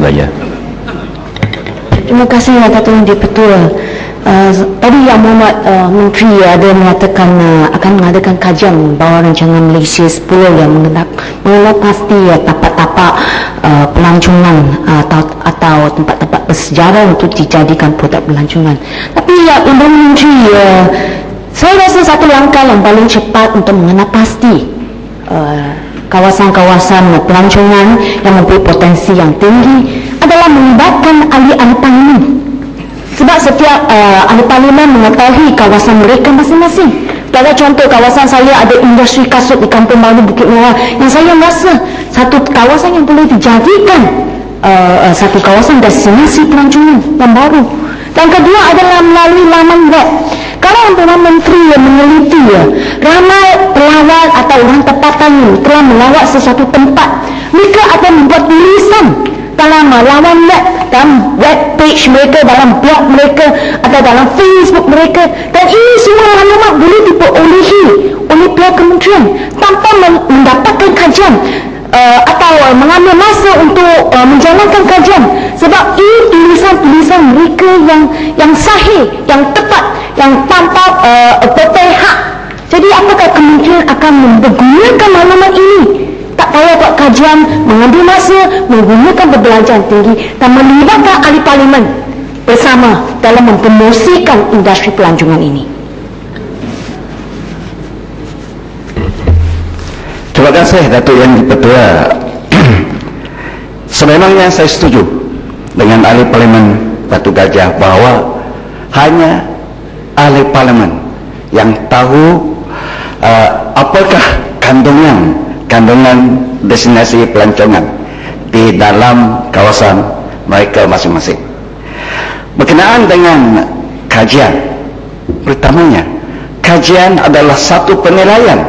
Gaya. Terima kasih ya Dato' Yang Dipertua. Uh, tadi Yang Muhammad uh, Menteri ada mengatakan uh, akan mengadakan kajian bahawa rancangan Malaysia 10 yang mengenal, mengenal pasti ya, tapak-tapak uh, pelancongan uh, atau, atau tempat-tempat bersejarah untuk dijadikan produk pelancongan. Tapi ya Ibu Menteri, uh, saya rasa satu langkah yang paling cepat untuk mengenal pasti uh, kawasan-kawasan pelancongan yang mempunyai potensi yang tinggi adalah melibatkan ahli-ahli parlimen. Sebab setiap uh, ahli parlimen mengetahui kawasan mereka masing-masing. Pada contoh kawasan saya ada industri kasut di Kampung Baru Bukit Merah yang saya rasa satu kawasan yang boleh dijadikan uh, uh, satu kawasan destinasi pelancongan yang baru. Dan kedua adalah melalui laman web. Kalau Perdana Menteri yang meneliti ya, ramai pelawat atau orang tempatan telah melawat sesuatu tempat, mereka akan membuat tulisan dalam lawan web dalam web page mereka dalam blog mereka atau dalam Facebook mereka. Dan ini semua maklumat boleh diperolehi oleh pihak kementerian. Tanpa mendapatkan kajian uh, atau uh, mengambil masa untuk uh, menjalankan kajian. Sebab ini tulisan-tulisan mereka yang yang sahih yang tepat yang tanpa uh, berpihak jadi apakah kementerian akan menggunakan maklumat ini payah buat kajian, mengambil masa, menggunakan perbelanjaan tinggi dan melibatkan ahli parlimen bersama dalam mempromosikan industri pelancongan ini. Terima kasih Datuk Yang Dipertua. Sememangnya saya setuju dengan ahli parlimen Batu Gajah bahawa hanya ahli parlimen yang tahu uh, apakah kandungan kandungan destinasi pelancongan di dalam kawasan mereka masing-masing. Berkenaan dengan kajian, pertamanya, kajian adalah satu penilaian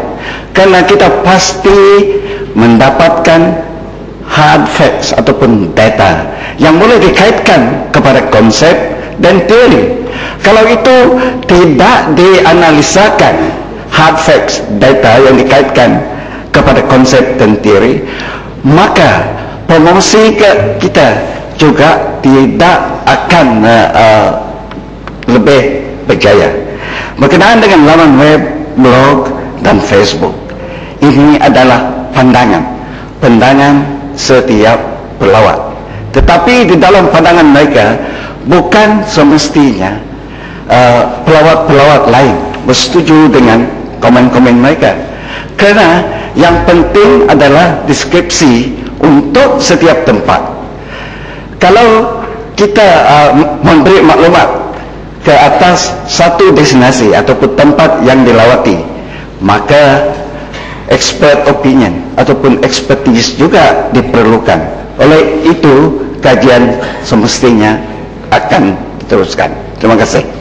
kerana kita pasti mendapatkan hard facts ataupun data yang boleh dikaitkan kepada konsep dan teori. Kalau itu tidak dianalisakan hard facts data yang dikaitkan kepada konsep dan teori maka promosi ke kita juga tidak akan uh, uh, lebih berjaya. Berkenaan dengan laman web, blog dan facebook ini adalah pandangan. Pandangan setiap pelawat. Tetapi di dalam pandangan mereka bukan semestinya uh, pelawat-pelawat lain bersetuju dengan komen-komen mereka. Kerana yang penting adalah deskripsi untuk setiap tempat. Kalau kita uh, memberi maklumat ke atas satu destinasi ataupun tempat yang dilawati maka expert opinion ataupun expertise juga diperlukan. Oleh itu kajian semestinya akan diteruskan. Terima kasih